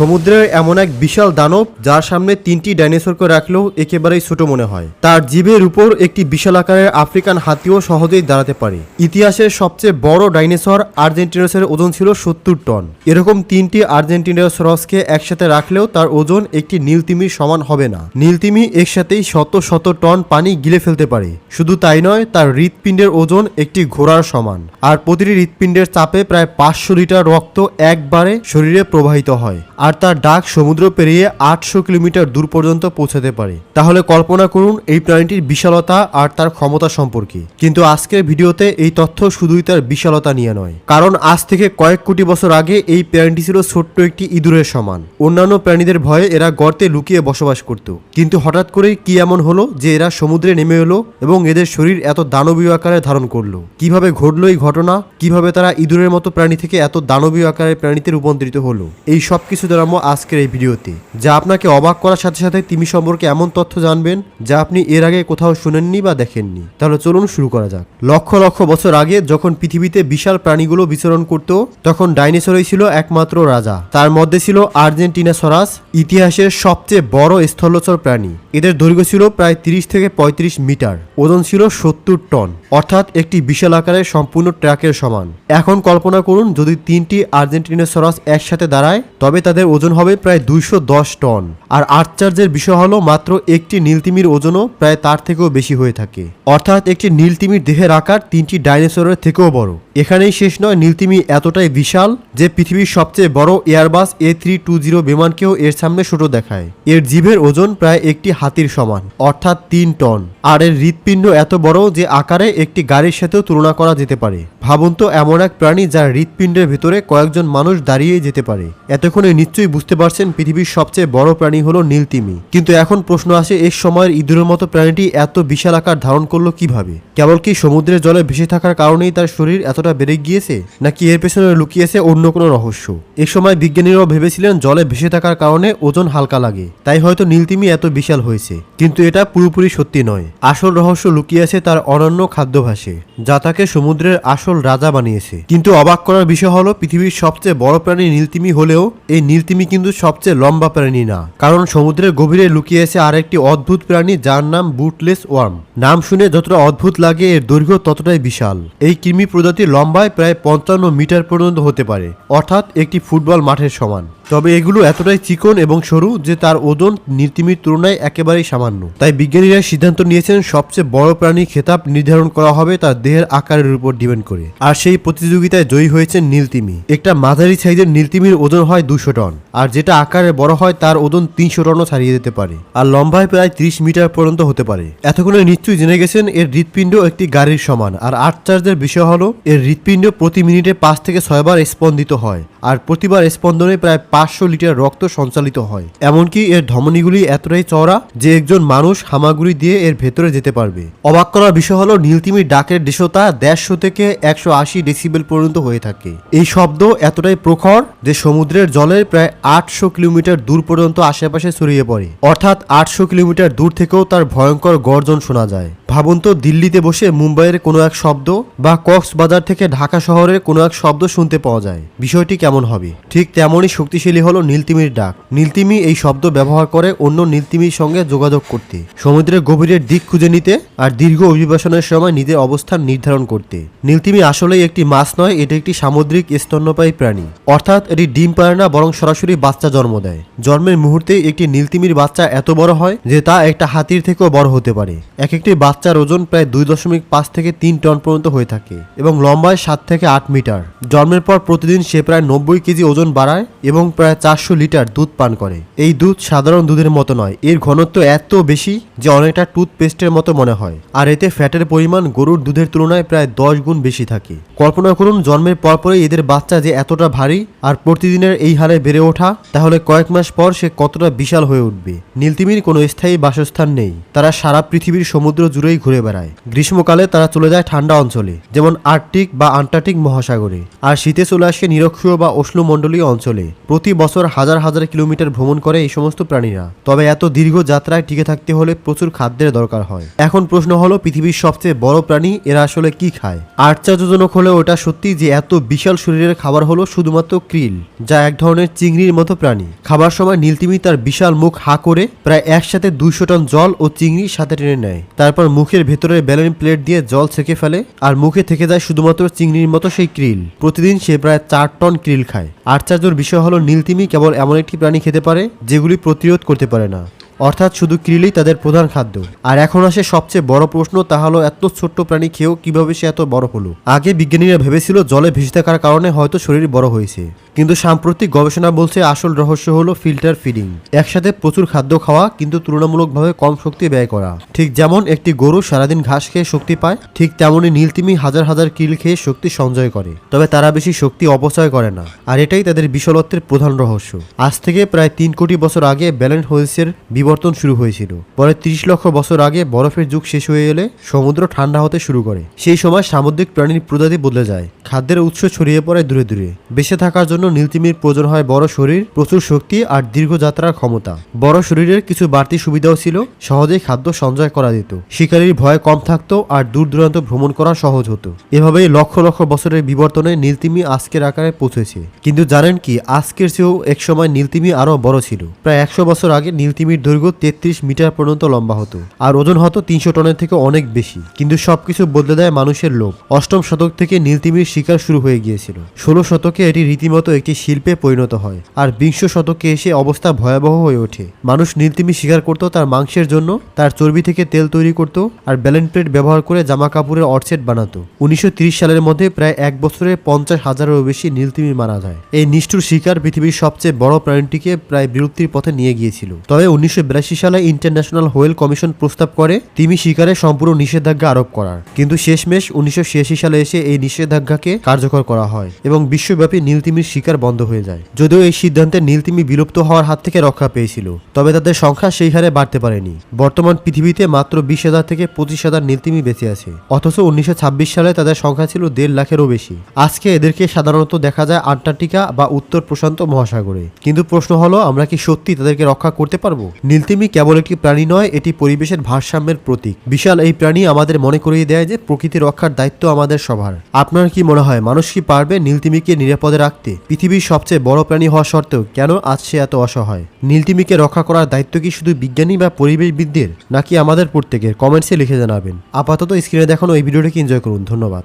সমুদ্রের এমন এক বিশাল দানব যার সামনে তিনটি ডাইনোসরকে রাখলেও একেবারেই ছোট মনে হয়। তার জীবের উপর একটি বিশাল আকারের আফ্রিকান হাতিও সহজেই দাঁড়াতে পারে। ইতিহাসের সবচেয়ে বড় ডাইনোসর আর্জেন্টিনোসের ওজন ছিল সত্তর টন। এরকম তিনটি আর্জেন্টিনোসরসকে একসাথে রাখলেও তার ওজন একটি নীলতিমির সমান হবে না। নীলতিমি একসাথেই শত শত টন পানি গিলে ফেলতে পারে। শুধু তাই নয়, তার হৃৎপিণ্ডের ওজন একটি ঘোড়ার সমান। আর প্রতিটি হৃৎপিণ্ডের চাপে প্রায় পাঁচশো লিটার রক্ত একবারে শরীরে প্রবাহিত হয়। আর তার ডাক সমুদ্র পেরিয়ে আটশো কিলোমিটার দূর পর্যন্ত পৌঁছাতে পারে। তাহলে কল্পনা করুন, এই প্রাণীটির বিশালতা আর তার ক্ষমতা সম্পর্কে। কিন্তু আজকের ভিডিওতে এই তথ্য শুধুই তার বিশালতা নিয়ে নয়। কারণ আজ থেকে কয়েক কোটি বছর আগে এই প্রাণীটি ছিল ছোট্ট একটি ইঁদুরের সমান। অন্যান্য প্রাণীদের ভয়ে এরা গর্তে লুকিয়ে বসবাস করত। কিন্তু হঠাৎ করেই কি এমন হলো যে এরা সমুদ্রে নেমে এলো এবং এদের শরীর এত দানবীয় আকারে ধারণ করল? কীভাবে ঘটলো এই ঘটনা? কীভাবে তারা ইঁদুরের মতো প্রাণী থেকে এত দানবীয় আকারের প্রাণীতে রূপান্তরিত হলো? এই সব কিছু জানাব আজকের এই ভিডিওতে। যা আপনাকে অবাক করার সাথে সাথে তিমি সম্পর্কে এমন তথ্য জানবেন যা আপনি এর আগে কোথাও শুনেননি বা দেখেননি। তাহলে চলুন শুরু করা যাক। লক্ষ লক্ষ বছর আগে যখন পৃথিবীতে বিশাল প্রাণীগুলো বিচরণ করত, তখন ডাইনোসরই ছিল একমাত্র রাজা। তার মধ্যে ছিল আর্জেন্টিনা সরাস ইতিহাসের সবচেয়ে বড় স্থলচর প্রাণী। এদের দৈর্ঘ্য ছিল প্রায় তিরিশ থেকে পঁয়ত্রিশ মিটার, ওজন ছিল সত্তর টন, অর্থাৎ একটি বিশাল আকারের সম্পূর্ণ ট্র্যাকের সমান। এখন কল্পনা করুন, যদি তিনটি আর্জেন্টিনোসরাস একসাথে দাঁড়ায়, তবে তাদের ওজন হবে প্রায় দুইশো দশ টন। আর আশ্চর্যের বিষয় হলো মাত্র একটি নীলতিমির ওজনও প্রায় তার থেকেও বেশি হয়ে থাকে। অর্থাৎ একটি নীলতিমির দেহের আকার তিনটি ডাইনোসরের থেকেও বড়। এখানেই শেষ নয়, নীলতিমি এতটাই বিশাল যে পৃথিবীর সবচেয়ে বড় Airbus A three two zero বিমানকেও এর সামনে ছোট দেখায়। এর জিভের ওজন প্রায় একটি হাতির সমান, অর্থাৎ তিন টন। আর এর হৃৎপিণ্ড এত বড় যে আকারে একটি গাড়ির সাথেও তুলনা করা যেতে পারে। ভাবুন তো, এমন এক প্রাণী যার হৃৎপিণ্ডের ভেতরে কয়েকজন মানুষ দাঁড়িয়ে যেতে পারে। এতক্ষণে নিশ্চয়ই বুঝতে পারছেন পৃথিবীর সবচেয়ে বড় প্রাণী হলো নীলতিমি। কিন্তু এখন প্রশ্ন আসে এই সময়ের ইঁদুরের মতো প্রাণীটি এত বিশাল আকার ধারণ করল কীভাবে? কেবল কি সমুদ্রের জলে ভেসে থাকার কারণেই তার শরীর এতটা বেড়ে গিয়েছে, নাকি এর পেছনে লুকিয়েছে অন্য কোনো রহস্য? এ সময় বিজ্ঞানীরাও ভেবেছিলেন জলে ভেসে থাকার কারণে ওজন হালকা লাগে, তাই হয়তো নীলতিমি এত বিশাল হয়েছে। কিন্তু এটা পুরোপুরি সত্যি নয়। আসল রহস্য লুকিয়ে আছে তার অনন্য খাদ্যাভাসে যা তাকে সমুদ্রের আসল রাজা বানিয়েছে। কিন্তু অবাক করার বিষয় হলো, পৃথিবীর সবচেয়ে বড় প্রাণী নীলতিমি হলেও এই নীলতিমি কিন্তু সবচেয়ে লম্বা প্রাণী না। কারণ সমুদ্রের গভীরে লুকিয়ে আছে আরেকটি অদ্ভুত প্রাণী, যার নাম বুটলেস ওয়ার্ম। নাম শুনে যতটা অদ্ভুত লাগে, এর দৈর্ঘ্য ততটাই বিশাল। এই কৃমি প্রজাতি লম্বায় প্রায় পঞ্চান্ন মিটার পর্যন্ত হতে পারে, অর্থাৎ একটি ফুটবল মাঠের সমান। তবে এগুলো এতটাই চিকন এবং সরু যে তার ওজন নীলতিমির তুলনায় একেবারেই সামান্য। তাই বিজ্ঞানীরা সিদ্ধান্ত নিয়েছেন, সবচেয়ে বড় প্রাণী খেতাব নির্ধারণ করা হবে তার দেহের আকারের উপর ডিপেন্ড করে। আর সেই প্রতিযোগিতায় জয়ী হয়েছে নীলতিমি। একটা মাঝারি সাইজের নীলতিমির ওজন হয় দুশো টন, আর যেটা আকারে বড় হয় তার ওজন তিনশো টনও ছাড়িয়ে যেতে পারে। আর লম্বায় প্রায় ত্রিশ মিটার পর্যন্ত হতে পারে। এতক্ষণে নিশ্চয়ই জেনে গেছেন, এর হৃৎপিণ্ড একটি গাড়ির সমান, আর আশ্চর্যের বিষয় হলো, এর হৃৎপিণ্ড প্রতি মিনিটে পাঁচ থেকে ছয়বার স্পন্দিত হয়, আর প্রতিবার স্পন্দনে প্রায় পাঁচশো লিটার রক্ত সঞ্চালিত হয়। এমনকি এর ধমনীগুলি এতটাই চওড়া যে একজন মানুষ হামাগুড়ি দিয়ে এর ভেতরে যেতে পারবে। অবাক করার বিষয় হলো, নীলতিমির ডাকের দৃশ্যতা দেড়শো থেকে একশো আশি ডেসিবেল পর্যন্ত হয়ে থাকে। এই শব্দ এতটাই প্রখর যে সমুদ্রের জলের প্রায় আটশো কিলোমিটার দূর পর্যন্ত আশেপাশে ছড়িয়ে পড়ে। অর্থাৎ আটশো কিলোমিটার দূর থেকেও তার ভয়ঙ্কর গর্জন শোনা যায়। ভাবুন তো, দিল্লিতে বসে মুম্বাইয়ের কোনো এক শব্দ বা কক্সবাজার থেকে ঢাকা শহরের কোনো এক শব্দ শুনতে পাওয়া যায়। বিষয়টি কেমন হবে? ঠিক তেমনই শক্তিশালী হলো নীলতিমির ডাক। নীলতিমি এই শব্দ ব্যবহার করে অন্য নীলতিমির সঙ্গে যোগাযোগ করতে, সমুদ্রের গভীরের দিক খুঁজে নিতে আর দীর্ঘ অভিবাসনের সময় নিজের অবস্থান নির্ধারণ করতে। নীলতিমি আসলেই একটি মাছ নয়, এটি একটি সামুদ্রিক স্তন্যপায়ী প্রাণী। অর্থাৎ এটি ডিম পারে না, বরং সরাসরি বাচ্চা জন্ম দেয়। জন্মের মুহূর্তে একটি নীলতিমির বাচ্চা এত বড় হয় যে তা একটা হাতির থেকেও বড় হতে পারে। এক একটি বাচ্চার ওজন প্রায় দুই দশমিক পাঁচ থেকে তিন টন পর্যন্ত হয়ে থাকে এবং লম্বায় সাত থেকে আট মিটার। জন্মের পর প্রতিদিন সে প্রায় নব্বই কেজি ওজন বাড়ায় এবং প্রায় চারশো লিটার দুধ পান করে। এই দুধ সাধারণ দুধের মতো নয়, এর ঘনত্ব এত বেশি যে অনেকটা টুথপেস্টের মতো মনে হয়। আর এতে ফ্যাটের পরিমাণ গরুর দুধের তুলনায় প্রায় দশ গুণ বেশি থাকে। কল্পনা করুন, জন্মের পরপরই এদের বাচ্চা যে এতটা ভারী আর প্রতিদিনের এই হারে বেড়ে ওঠা, তাহলে কয়েক মাস পর সে কতটা বিশাল হয়ে উঠবে। নীলতিমির কোনো স্থায়ী বাসস্থান নেই। তারা সারা পৃথিবীর সমুদ্র জুড়ে দূরেই ঘুরে বেড়ায়। গ্রীষ্মকালে তারা চলে যায় ঠান্ডা অঞ্চলে, যেমন আর্কটিক বা আন্টার্কটিক মহাসাগরে। আর শীতে চলে আসে নিরক্ষীয় বা উষ্ণমণ্ডলীয় অঞ্চলে। প্রতি বছর হাজার হাজার কিলোমিটার ভ্রমণ করে এই সমস্ত প্রাণীরা। তবে এত দীর্ঘ যাত্রায় টিকে থাকতে হলে প্রচুর খাদ্যের দরকার হয়। এখন প্রশ্ন হলো, পৃথিবীর সবচেয়ে বড় প্রাণী এরা আসলে কি খায়? আশ্চর্যজনক হলেও ওটা সত্যি যে এত বিশাল শরীরের খাবার হলো শুধুমাত্র ক্রিল, যা এক ধরনের চিংড়ির মতো প্রাণী। খাবার সময় নীলতিমি তার বিশাল মুখ হা করে প্রায় একসাথে দুইশো টন জল ও চিংড়ি সাথে টেনে নেয়। তারপর মুখের ভেতরে ব্যালেন প্লেট দিয়ে জল ছেঁকে ফেলে আর মুখে থেকে যায় শুধুমাত্র চিংড়ির মতো সেই ক্রিল। প্রতিদিন সে প্রায় চার টন ক্রিল খায়। আশ্চর্যের বিষয় হলো নীলতিমি কেবল এমন একটি প্রাণী খেতে পারে যেগুলি প্রতিরোধ করতে পারে না। অর্থাৎ শুধু ক্রিলই তাদের প্রধান খাদ্য। আর এখন আসে সবচেয়ে বড় প্রশ্ন, তা হলো এত ছোট্ট প্রাণী খেয়েও কীভাবে সে এত বড় হলো? আগে বিজ্ঞানীরা ভেবেছিল জলে ভেসে থাকার কারণে হয়তো শরীর বড় হয়েছে। কিন্তু সাম্প্রতিক গবেষণা বলছে আসল রহস্য হলো ফিল্টার ফিডিং। একসাথে প্রচুর খাদ্য খাওয়া, কিন্তু তুলনামূলকভাবে কম শক্তি ব্যয় করা। ঠিক যেমন একটি গরু সারাদিন ঘাস খেয়ে শক্তি পায়, ঠিক তেমনই নীলতিমি হাজার হাজার কিল খেয়ে শক্তি সঞ্চয় করে। তবে তারা বেশি শক্তি অপচয় করে না। আর এটাই তাদের বিশলত্বের প্রধান রহস্য। আজ থেকে প্রায় তিন কোটি বছর আগে ব্যালেন্স হোলসের বিবর্তন শুরু হয়েছিল। পরে তিরিশ লক্ষ বছর আগে বরফের যুগ শেষ হয়ে এলে সমুদ্র ঠান্ডা হতে শুরু করে। সেই সময় সামুদ্রিক প্রাণীর প্রজাতি বদলে যায়। খাদ্যের উৎস ছড়িয়ে পড়ে দূরে দূরে। বেঁচে থাকার জন্য নীলতিমির প্রয়োজন হয় বড় শরীর, প্রচুর শক্তি আর দীর্ঘ যাত্রার ক্ষমতা। বড় শরীরের কিছু বাড়তি সুবিধাও ছিল, সহজেই খাদ্য সঞ্চয় করা যেত। শিকারীর ভয় কম থাকতো আর দূর দূরান্ত ভ্রমণ করা সহজ হতো। এভাবেই লক্ষ লক্ষ বছরের বিবর্তনে নীলতিমি আজকের আকারে পৌঁছেছে। কিন্তু জানেন কি, আজকের চেয়েও একসময় নীলতিমি আরও বড় ছিল। প্রায় একশো বছর আগে নীলতিমির দৈর্ঘ্য তেত্রিশ মিটার পর্যন্ত লম্বা হতো। আর ওজন হতো তিনশো টনের থেকে অনেক বেশি। কিন্তু সবকিছু বদলে দেয় মানুষের লোভ। অষ্টম শতক থেকে নীলতিমির শিকার শুরু হয়ে গিয়েছিল। ষোলো শতকে এটি রীতিমতো একটি শিল্পে পরিণত হয়। আর বিংশ শতকে এসে অবস্থা ভয়াবহ হয়ে ওঠে। মানুষ নীলতিমি শিকার করত তার মাংসের জন্য, তার চর্বি থেকে তেল তৈরি করত, আর ব্যালেন প্লেট ব্যবহার করে জামা কাপড়ের অর্চেট বানাতো। উনিশশো সালের মধ্যে প্রায় এক বছরে পঞ্চাশ হাজারেরও বেশি নীলতিমি মারা যায়। এই নিষ্ঠুর শিকার পৃথিবীর সবচেয়ে বড় প্রাণীটিকে প্রায় বিলুপ্তির পথে নিয়ে গিয়েছিল। তবে উনিশশো সালে ইন্টারন্যাশনাল হোয়েল কমিশন প্রস্তাব করে, তিমি শিকারে সম্পূর্ণ নিষেধাজ্ঞা আরোপ করার। কিন্তু শেষমেশ উনিশশো সালে এসে এই নিষেধাজ্ঞাকে কার্যকর করা হয় এবং বিশ্বব্যাপী নীলতিমির শিকার বন্ধ হয়ে যায়। যদিও এই সিদ্ধান্তে নীলতিমি বিলুপ্ত হওয়ার হাত থেকে রক্ষা পেয়েছিল, তবে তাদের সংখ্যা সেই হারে বাড়তে পারেনি। বর্তমান পৃথিবীতে মাত্র বিশ হাজার থেকে পঁচিশ হাজার নীলতিমি বেঁচে আছে, অথচ উনিশশো ছাব্বিশ সালে তাদের সংখ্যা ছিল দেড় লাখেরও বেশি। আজকে এদেরকে সাধারণত দেখা যায় আন্টার্কটিকা বা উত্তর প্রশান্ত মহাসাগরে। কিন্তু প্রশ্ন হলো, আমরা কি সত্যি তাদেরকে রক্ষা করতে পারব? নীলতিমি কেবল একটি প্রাণী নয়, এটি পরিবেশের ভারসাম্যের প্রতীক। বিশাল এই প্রাণী আমাদের মনে করিয়ে দেয় যে প্রকৃতি রক্ষার দায়িত্ব আমাদের সবার। আপনার কি মনে হয়, মানুষ কি পারবে নীলতিমিকে নিরাপদে রাখতে? পৃথিবীর সবচেয়ে বড় প্রাণী হওয়া সত্ত্বেও কেন আজ সে এত অসহায়? নীলতিমিকে রক্ষা করার দায়িত্ব কি শুধু বিজ্ঞানী বা পরিবেশবিদদের, নাকি আমাদের প্রত্যেকের? কমেন্টসে লিখে জানাবেন। আপাতত স্ক্রিনে দেখানো এই ভিডিওটিকে এনজয় করুন। ধন্যবাদ।